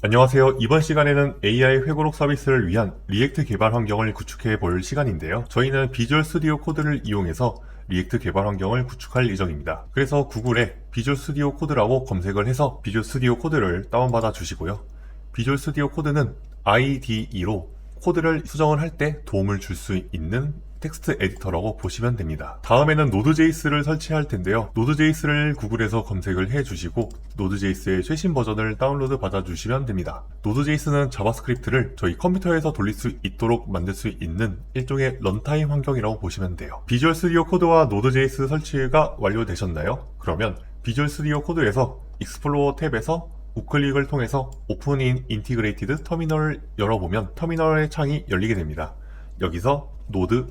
안녕하세요. 이번 시간에는 AI 회고록 서비스를 위한 리액트 개발 환경을 구축해 볼 시간인데요. 저희는 비주얼 스튜디오 코드를 이용해서 리액트 개발 환경을 구축할 예정입니다. 그래서 구글에 비주얼 스튜디오 코드라고 검색을 해서 비주얼 스튜디오 코드를 다운받아 주시고요. 비주얼 스튜디오 코드는 IDE로 코드를 수정을 할 때 도움을 줄 수 있는 텍스트 에디터라고 보시면 됩니다. 다음에는 노드.js를 설치할 텐데요. 노드.js를 구글에서 검색을 해 주시고 노드.js의 최신 버전을 다운로드 받아 주시면 됩니다. 노드.js는 자바스크립트를 저희 컴퓨터에서 돌릴 수 있도록 만들 수 있는 일종의 런타임 환경이라고 보시면 돼요. 비주얼 스튜디오 코드와 노드.js 설치가 완료되셨나요? 그러면 비주얼 스튜디오 코드에서 익스플로어 탭에서 우클릭을 통해서 오픈인 인티그레이티드 터미널을 열어보면 터미널의 창이 열리게 됩니다. 여기서 노드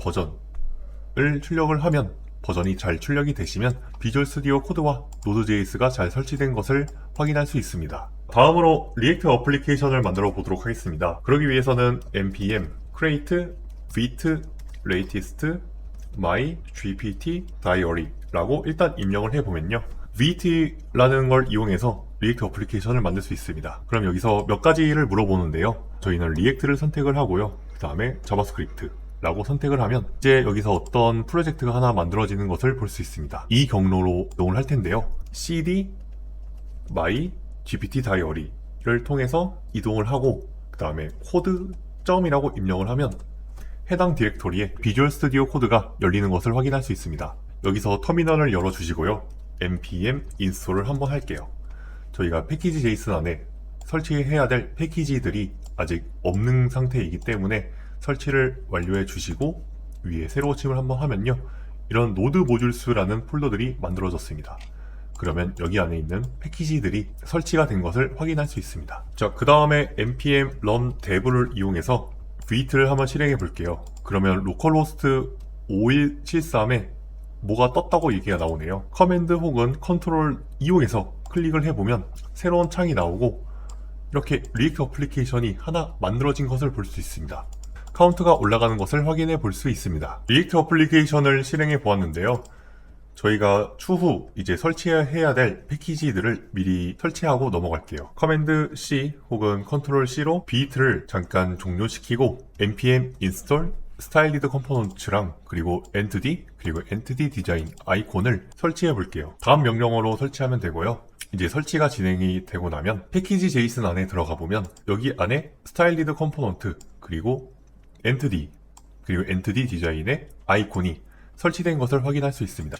버전을 출력을 하면 버전이 잘 출력이 되시면 비주얼 스튜디오 코드와 노드.js가 잘 설치된 것을 확인할 수 있습니다. 다음으로 리액트 어플리케이션을 만들어 보도록 하겠습니다. 그러기 위해서는 npm create vite latest my gpt diary라고 일단 입력을 해보면요. vt라는 걸 이용해서 리액트 어플리케이션을 만들 수 있습니다. 그럼 여기서 몇 가지를 물어보는데요. 저희는 리액트를 선택을 하고요. 그 다음에 자바스크립트 라고 선택을 하면 이제 여기서 어떤 프로젝트가 하나 만들어지는 것을 볼 수 있습니다. 이 경로로 이동을 할 텐데요. cd my gpt diary를 통해서 이동을 하고 그 다음에 코드 점이라고 입력을 하면 해당 디렉토리에 비주얼 스튜디오 코드가 열리는 것을 확인할 수 있습니다. 여기서 터미널을 열어주시고요. npm 인스톨을 한번 할게요. 저희가 패키지 제이슨 안에 설치해야 될 패키지들이 아직 없는 상태이기 때문에 설치를 완료해 주시고 위에 새로 침을 한번 하면요. 이런 노드 모듈스라는 폴더들이 만들어졌습니다. 그러면 여기 안에 있는 패키지들이 설치가 된 것을 확인할 수 있습니다. 자, 그 다음에 npm run dev를 이용해서 vt를 한번 실행해 볼게요. 그러면 localhost 5173에 뭐가 떴다고 얘기가 나오네요. 커맨드 혹은 컨트롤 이용해서 클릭을 해보면 새로운 창이 나오고 이렇게 리액트 어플리케이션이 하나 만들어진 것을 볼 수 있습니다. 카운트가 올라가는 것을 확인해 볼 수 있습니다. 리액트 어플리케이션을 실행해 보았는데요. 저희가 추후 이제 설치해야 될 패키지들을 미리 설치하고 넘어갈게요. 커맨드 C 혹은 컨트롤 C로 비트를 잠깐 종료시키고 npm install 스타일리드 컴포넌츠랑 그리고 entity 그리고 entity 디자인 아이콘을 설치해 볼게요. 다음 명령어로 설치하면 되고요. 이제 설치가 진행이 되고 나면 패키지 제이슨 안에 들어가 보면 여기 안에 스타일리드 컴포넌트 그리고 entity 그리고 entity 디자인의 아이콘이 설치된 것을 확인할 수 있습니다.